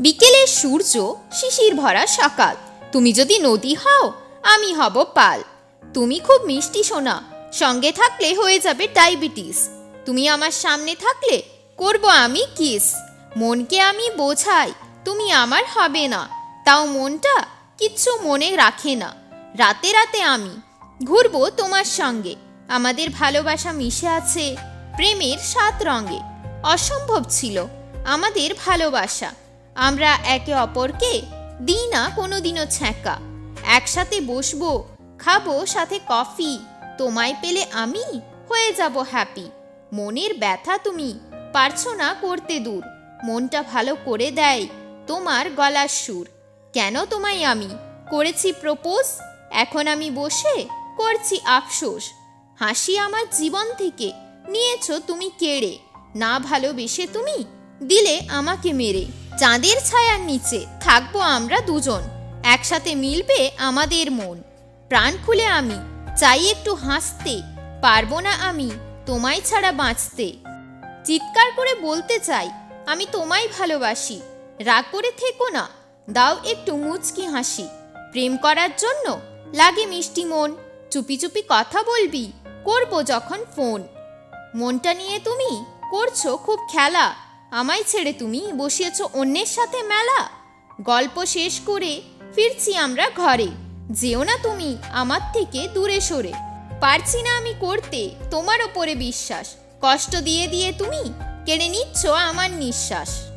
বিকেলের সূর্য শিশির ভরা সকাল। তুমি যদি নদী হও, আমি হব পাল। তুমি খুব মিষ্টি, সোনা। সঙ্গে থাকলে হয়ে যাবে ডায়াবেটিস। তুমি আমার সামনে থাকলে করব আমি কিস। মনকে আমি বোঝাই, তুমি আমার হবে না। তাও মনটা কিচ্ছু মনে রাখে না। রাতে রাতে আমি ঘুরবো তোমার সঙ্গে। আমাদের ভালোবাসা মিশে আছে প্রেমের সাত রঙে। অসম্ভব ছিল আমাদের ভালোবাসা। আমরা একে অপরকে দিই না, কোনোদিনও ছ্যাঁকা। একসাথে বসবো, খাব, সাথে কফি। তোমায় পেলে আমি হয়ে যাব হ্যাপি মনের ব্যথা তুমি পারছ না করতে দূর। মনটা ভালো করে দেয় তোমার গলার সুর। কেন তোমায় আমি করেছি প্রপোজ এখন আমি বসে করছি আফসোস। হাসি আমার জীবন থেকে নিয়েছো তুমি কেড়ে। না ভালোবেসে তুমি দিলে আমাকে মেরে। চাঁদের ছায়ার নিচে থাকব আমরা দুজন। একসাথে মিলবে আমাদের মন। প্রাণ খুলে আমি, চাই একটু হাসতে। পারব না আমি, তোমায় ছাড়া বাঁচতে। চিৎকার করে বলতে চাই, আমি তোমায় ভালোবাসি। রাগ করে থেকো না, দাও একটু মুচকি হাসি। প্রেম করার জন্য লাগে মিষ্টি মন। চুপি চুপি কথা বলবি, করব যখন ফোন। মনটা নিয়ে তুমি করছ খুব খেলা। আমায় ছেড়ে তুমি বসিয়েছ অন্যের সাথে মেলা। গল্প শেষ করে ফিরছি আমরা ঘরে। যেও না তুমি আমার থেকে দূরে সরে। পারছি না আমি করতে, তোমার ওপরে বিশ্বাস। কষ্ট দিয়ে দিয়ে তুমি কেড়ে নিচ্ছ আমার নিঃশ্বাস।